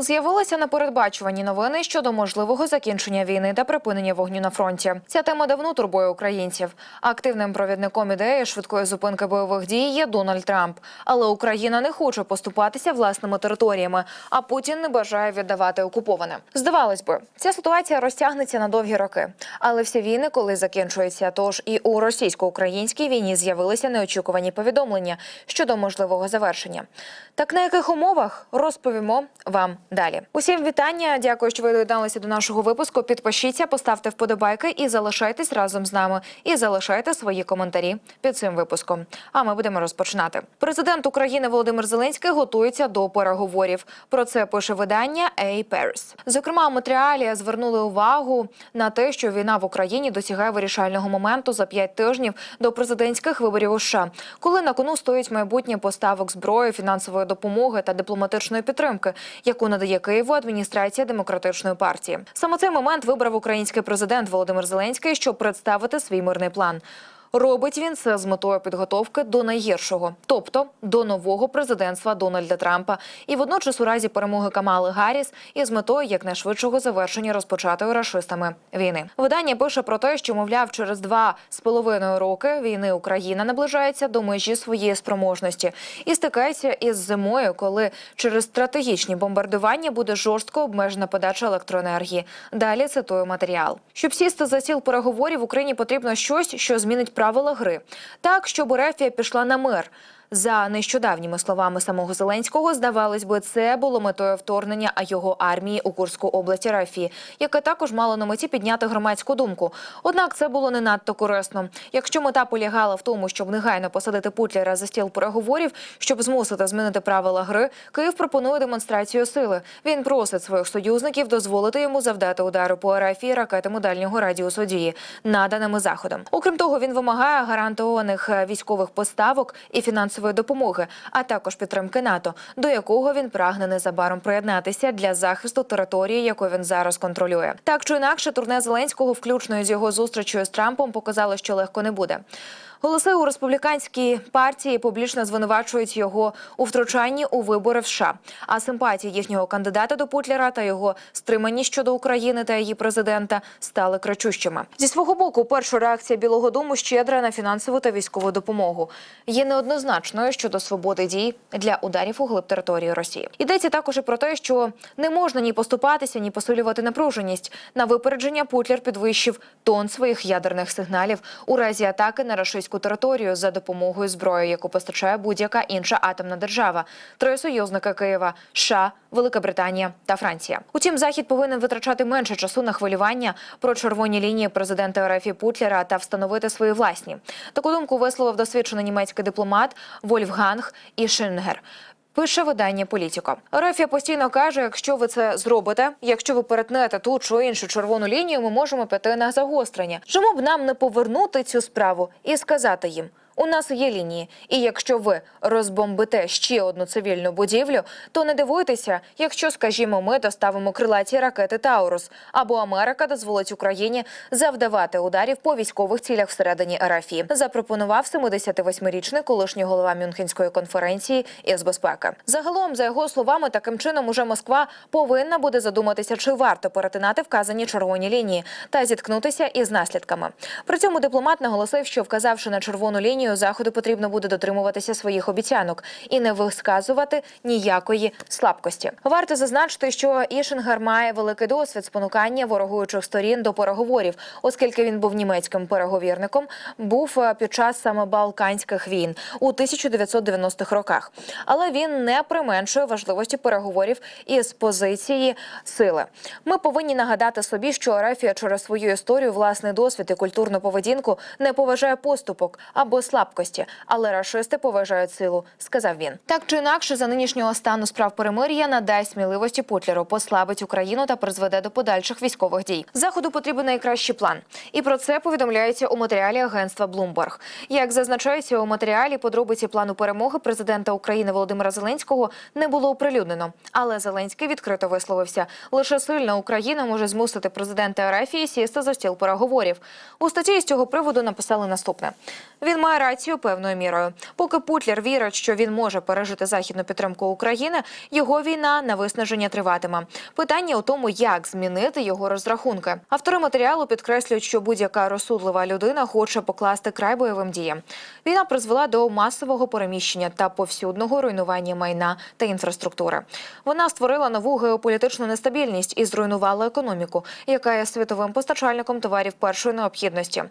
З'явилися непередбачувані новини щодо можливого закінчення війни та припинення вогню на фронті. Ця тема давно турбує українців. Активним провідником ідеї швидкої зупинки бойових дій є Дональд Трамп. Але Україна не хоче поступатися власними територіями, а Путін не бажає віддавати окуповане. Здавалось би, ця ситуація розтягнеться на довгі роки. Але всі війни коли закінчуються. Тож і у російсько-українській війні з'явилися неочікувані повідомлення щодо можливого завершення. Так на яких умовах розповімо вам далі. Усім вітання. Дякую, що ви доєдналися до нашого випуску. Підпишіться, поставте вподобайки і залишайтесь разом з нами. І залишайте свої коментарі під цим випуском. А ми будемо розпочинати. Президент України Володимир Зеленський готується до переговорів. Про це пише видання A Paris. Зокрема, у матеріалі звернули увагу на те, що війна в Україні досягає вирішального моменту за п'ять тижнів до президентських виборів у США, коли на кону стоїть майбутнє поставок зброї, фінансової допомоги та дипломатичної підтримки, яку надає Києву адміністрація демократичної партії. Саме цей момент вибрав український президент Володимир Зеленський, щоб представити свій мирний план. Робить він це з метою підготовки до найгіршого, тобто до нового президентства Дональда Трампа, і водночас у разі перемоги Камали Гарріс із метою якнайшвидшого завершення розпочатої рашистами війни. Видання пише про те, що мовляв, через два з половиною роки війни Україна наближається до межі своєї спроможності і стикається із зимою, коли через стратегічні бомбардування буде жорстко обмежена подача електроенергії. Далі цитую матеріал. Щоб сісти за стіл переговорів, Україні потрібно щось, що змінить правила гри, так щоб Ерефія пішла на мир. За нещодавніми словами самого Зеленського, здавалось би, це було метою вторгнення його армії у Курську область Рафії, яке також мало на меті підняти громадську думку. Однак це було не надто корисно. Якщо мета полягала в тому, щоб негайно посадити Путлера за стіл переговорів, щоб змусити змінити правила гри, Київ пропонує демонстрацію сили. Він просить своїх союзників дозволити йому завдати удари по Рафії ракетами дальнього радіусу дії, наданими заходом. Окрім того, він вимагає гарантованих е, військових поставок і фінансової допомоги, а також підтримки НАТО, до якого він прагне незабаром приєднатися для захисту території, яку він зараз контролює. Так чи інакше, турне Зеленського, включно з його зустрічю з Трампом, показало, що легко не буде. Голоси у республіканській партії публічно звинувачують його у втручанні у вибори в США. А симпатії їхнього кандидата до Путлера та його стримані щодо України та її президента стали кричущими. Зі свого боку, перша реакція Білого Дому щедра на фінансову та військову допомогу. Є неоднозначною щодо свободи дій для ударів у глиб території Росії. Йдеться також і про те, що не можна ні поступатися, ні посилювати напруженість. На випередження Путлер підвищив тон своїх ядерних сигналів у разі атаки на російську територію за допомогою зброї, яку постачає будь-яка інша атомна держава. Три союзники Києва США, Велика Британія та Франція. Утім, захід повинен витрачати менше часу на хвилювання про червоні лінії президента РФ Путлера та встановити свої власні. Таку думку висловив досвідчений німецький дипломат Вольфганг Ішингер. Пише видання Політіко. Рефія постійно каже: якщо ви це зробите, якщо ви перетнете ту чи іншу червону лінію, ми можемо піти на загострення. Чому б нам не повернути цю справу і сказати їм? У нас є лінії, і якщо ви розбомбите ще одну цивільну будівлю, то не дивуйтеся, якщо, скажімо, ми доставимо крилаті ракети Таурус, або Америка дозволить Україні завдавати ударів по військових цілях всередині РФ, запропонував 78-річний колишній голова Мюнхенської конференції із безпеки. Загалом, за його словами, таким чином уже Москва повинна буде задуматися, чи варто перетинати вказані червоні лінії та зіткнутися із наслідками. При цьому дипломат наголосив, що вказавши на червону лінію, заходу потрібно буде дотримуватися своїх обіцянок і не висказувати ніякої слабкості. Варто зазначити, що Ішингер має великий досвід спонукання ворогуючих сторін до переговорів, оскільки він був німецьким переговірником, був е, під час саме Балканських війн у 1990-х роках. Але він не применшує важливості переговорів із позиції сили. Ми повинні нагадати собі, що Арафія через свою історію, власний досвід і культурну поведінку не поважає поступок або слабкості, але рашисти поважають силу, сказав він. Так чи інакше, за нинішнього стану справ перемир'я надасть сміливості Путлеру, послабить Україну та призведе до подальших військових дій. Заходу потрібен найкращий план, і про це повідомляється у матеріалі агентства Bloomberg. Як зазначається у матеріалі, подробиці плану перемоги президента України Володимира Зеленського не було оприлюднено. Але Зеленський відкрито висловився: лише сильна Україна може змусити президента Арафії сісти за стіл переговорів. У статті з цього приводу написали наступне: він має рацію певною мірою. Поки Путлер вірить, що він може пережити західну підтримку України, його війна на виснаження триватиме. Питання у тому, як змінити його розрахунки. Автори матеріалу підкреслюють, що будь-яка розсудлива людина хоче покласти край бойовим діям. Війна призвела до масового переміщення та повсюдного руйнування майна та інфраструктури. Вона створила нову геополітичну нестабільність і зруйнувала економіку, яка є світовим постачальником товарів першої необхідності.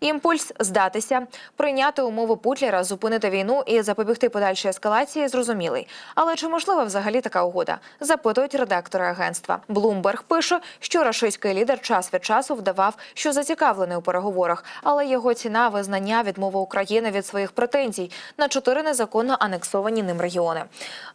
Імпульс здатися, прийняти умови Путлера, зупинити війну і запобігти подальшій ескалації зрозумілий. Але чи можлива взагалі така угода? Запитують редактори агентства. Блумберг пише, що рашистський лідер час від часу вдавав, що зацікавлений у переговорах, але його ціна визнання відмови України від своїх претензій на чотири незаконно анексовані ним регіони,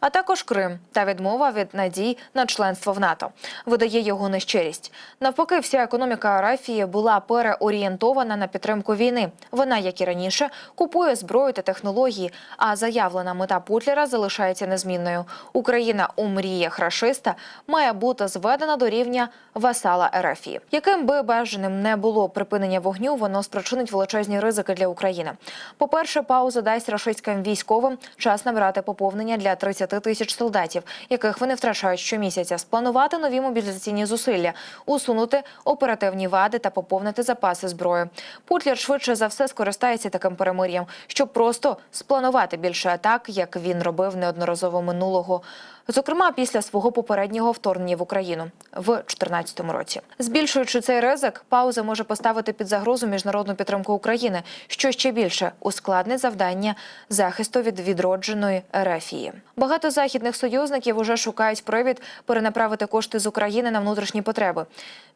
а також Крим та відмова від надій на членство в НАТО видає його нещирість. Навпаки, вся економіка Арафії була переорієнтована на підтримку війни. Вона, як і раніше, купує зброю та технології. А заявлена мета Путлера залишається незмінною. Україна у мріях рашиста має бути зведена до рівня васала Арафії. Яким би бажаним не було припинення вогню, воно спричинить величезні ризики для України. По перше, пауза дасть рашистським військовим час набирати поповнення для 30 тисяч солдатів, яких вони втрачають щомісяця, спланувати нові мобілізаційні зусилля, усунути оперативні вади та поповнити запаси зброї. Путлер швидше за все скористається таким перемир'ям, щоб просто спланувати більше атак, як він робив неодноразово минулого. Зокрема, після свого попереднього вторгнення в Україну в 2014 році, збільшуючи цей ризик, пауза може поставити під загрозу міжнародну підтримку України, що ще більше ускладнить завдання захисту від відродженої ерефії. Багато західних союзників уже шукають привід перенаправити кошти з України на внутрішні потреби.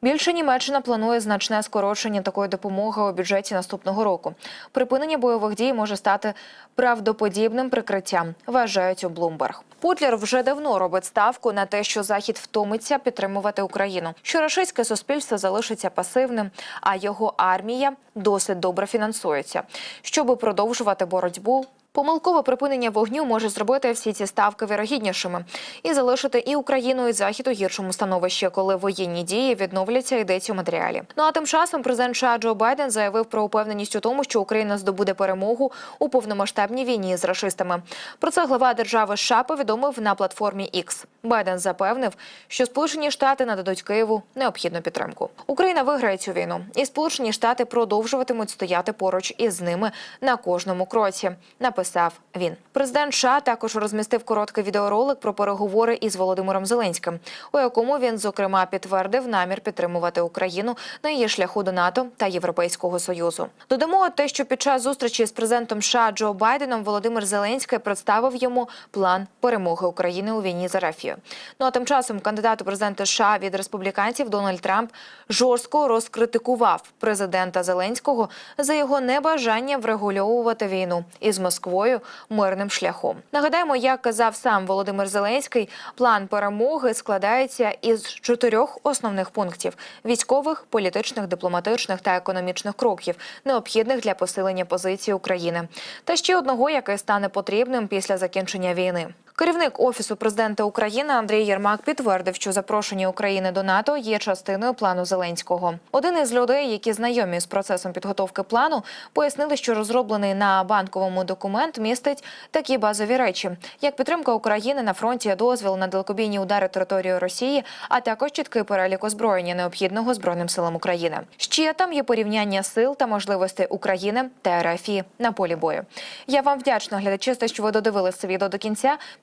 Більше Німеччина планує значне скорочення такої допомоги у бюджеті наступного року. Припинення бойових дій може стати правдоподібним прикриттям, вважають у Блумберг. Путлер вже давно робить ставку на те, що Захід втомиться підтримувати Україну, що рашистське суспільство залишиться пасивним, а його армія досить добре фінансується, щоб продовжувати боротьбу. Помилкове припинення вогню може зробити всі ці ставки вірогіднішими і залишити і Україну, і захід у гіршому становищі, коли воєнні дії відновляться, йдеться у матеріалі. Ну а тим часом президент США Джо Байден заявив про упевненість у тому, що Україна здобуде перемогу у повномасштабній війні з рашистами. Про це глава держави США повідомив на платформі X. Байден запевнив, що Сполучені Штати нададуть Києву необхідну підтримку. Україна виграє цю війну, і Сполучені Штати продовжуватимуть стояти поруч із ними на кожному кроці. Написав він. Президент США також розмістив короткий відеоролик про переговори із Володимиром Зеленським, у якому він зокрема підтвердив намір підтримувати Україну на її шляху до НАТО та Європейського союзу. Додамо те, що під час зустрічі з президентом США Джо Байденом Володимир Зеленський представив йому план перемоги України у війні з Арафією. Ну а тим часом кандидат у президенти США від республіканців Дональд Трамп жорстко розкритикував президента Зеленського за його небажання врегульовувати війну із Москвою мирним шляхом. Нагадаємо, як казав сам Володимир Зеленський, план перемоги складається із чотирьох основних пунктів: військових, політичних, дипломатичних та економічних кроків, необхідних для посилення позиції України, та ще одного, який стане потрібним після закінчення війни. Керівник офісу президента України Андрій Єрмак підтвердив, що запрошення України до НАТО є частиною плану Зеленського. Один із людей, які знайомі з процесом підготовки плану, пояснили, що розроблений на банковому документ містить такі базові речі, як підтримка України на фронті, дозвіл на далекобійні удари території Росії, а також чіткий перелік озброєння необхідного збройним силам України. Ще там є порівняння сил та можливостей України та РФ на полі бою. Я вам вдячна, глядачі, що ви додивилися відео до кінця.